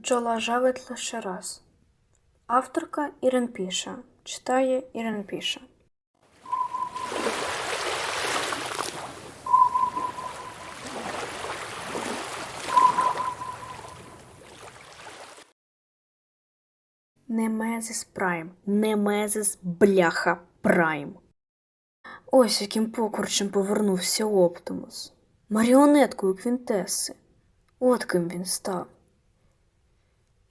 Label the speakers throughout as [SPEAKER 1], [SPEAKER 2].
[SPEAKER 1] Бджола жалить лише раз. Авторка Ірен Піша. Читає Ірен Піша. Немезис Прайм. Немезис бляха Прайм. Ось яким покурчем повернувся Оптимус. Маріонеткою Квінтеси. От ким він став.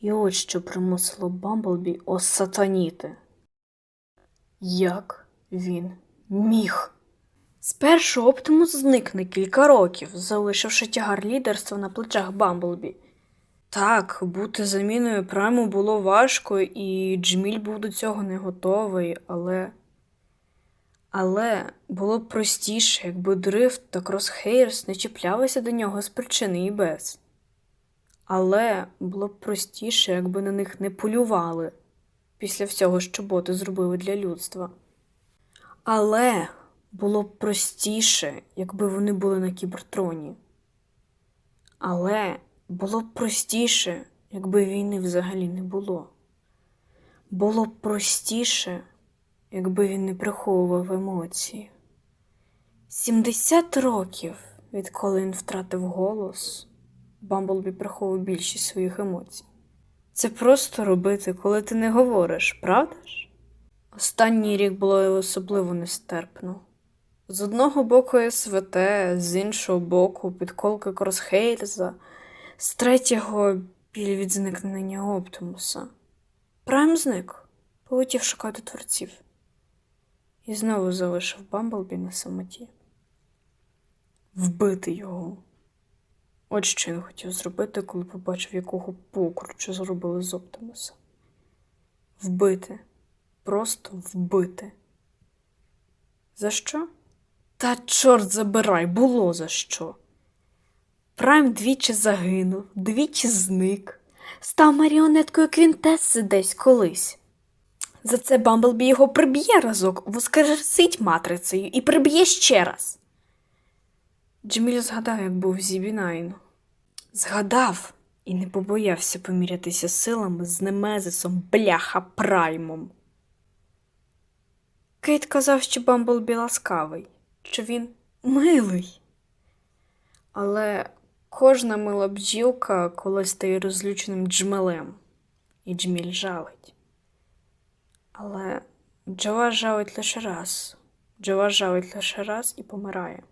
[SPEAKER 1] І от що примусило Бамблбі осатаніти. Як він міг? Спершу Оптимус зник на кілька років, залишивши тягар лідерства на плечах Бамблбі. Так, бути заміною прайму було важко, і Джміль був до цього не готовий, але. Але було б простіше, якби Дрифт та Кросхейрс не чіплялися до нього з причини і без. Але було б простіше, якби на них не полювали після всього, що боти зробили для людства. Але було б простіше, якби вони були на кібертроні. Але було б простіше, якби війни взагалі не було. Було б простіше, якби він не приховував емоції. 70 років, відколи він втратив голос, Бамблбі приховує більшість своїх емоцій. Це просто робити, коли ти не говориш, правда ж? Останній рік було особливо нестерпно. З одного боку СВТ, з іншого боку, підколки Кросхейлза, з третього біль від зникнення Оптимуса. Прайм зник, полетів шукати творців. І знову залишив Бамблбі на самоті. Вбити його. От що він хотів зробити, коли побачив, якого покручу зробили з Оптимуса. Вбити. Просто вбити. За що? Та чорт забирай, було за що. Прайм двічі загинув, двічі зник, став маріонеткою Квінтеси десь колись. За це Бамблбі його приб'є разок, воскресить матрицею і приб'є ще раз. Джеміль згадав, як був Зібі Найн. Згадав і не побоявся помірятися силами з Немезисом бляха Праймом. Кейт казав, що Бамблбі ласкавий, що він милий. Але кожна мила бджілка колись стає розлюченим джмелем, і джміль жалить. Але Джова жалить лише раз. Джова жалить лише раз і помирає.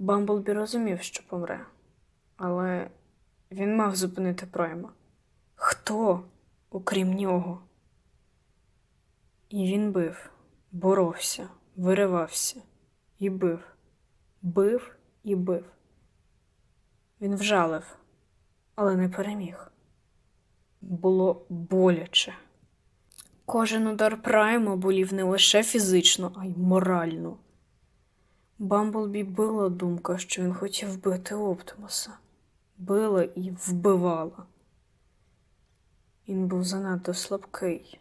[SPEAKER 1] Бамблбі розумів, що помре, але він мав зупинити Прайма. Хто, окрім нього? І він бив, боровся, виривався і бив, бив і бив. Він вжалив, але не переміг. Було боляче. Кожен удар Прайма болів не лише фізично, а й морально. Бамблбі била думка, що він хотів вбити Оптимуса. Била і вбивала. Він був занадто слабкий,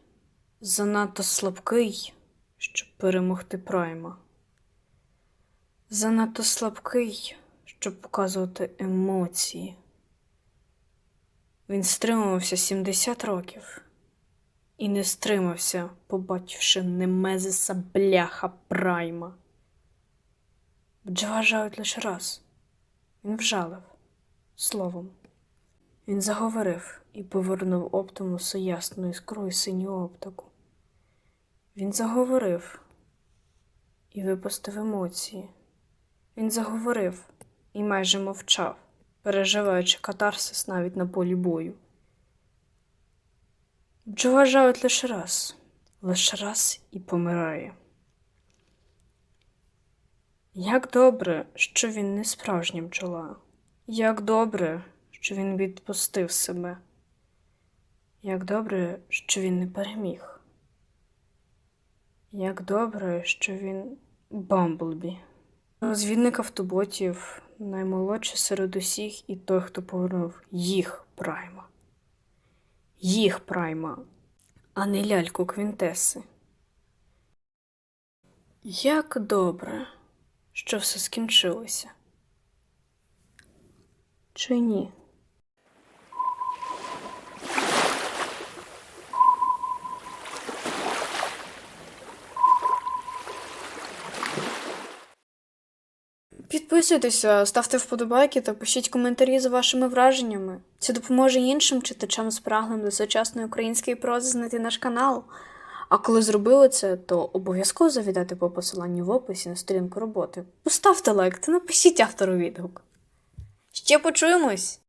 [SPEAKER 1] занадто слабкий, щоб перемогти Прайма. Занадто слабкий, щоб показувати емоції. Він стримувався 70 років і не стримався, побачивши Немезиса бляха Прайма. Бджола жалить лише раз. Він вжалив словом. Він заговорив і повернув Оптимусу ясну іскру і синю оптику. Він заговорив і випустив емоції. Він заговорив і майже мовчав, переживаючи катарсис навіть на полі бою. Бджола жалить лише раз, лише раз і помирає. Як добре, що він не справжня бджола. Як добре, що він відпустив себе. Як добре, що він не переміг. Як добре, що він Бамблбі. Розвідник автоботів, наймолодший серед усіх і той, хто повернув їх прайма. Їх прайма, а не ляльку Квінтеси. Як добре, що все скінчилося. Чи ні? Підписуйтеся, ставте вподобайки та пишіть коментарі за вашими враженнями. Це допоможе іншим читачам, спраглим до сучасної української прози знайти наш канал. А коли зробили це, то обов'язково завітайте по посиланню в описі на сторінку роботи. Поставте лайк та напишіть автору відгук. Ще почуємось!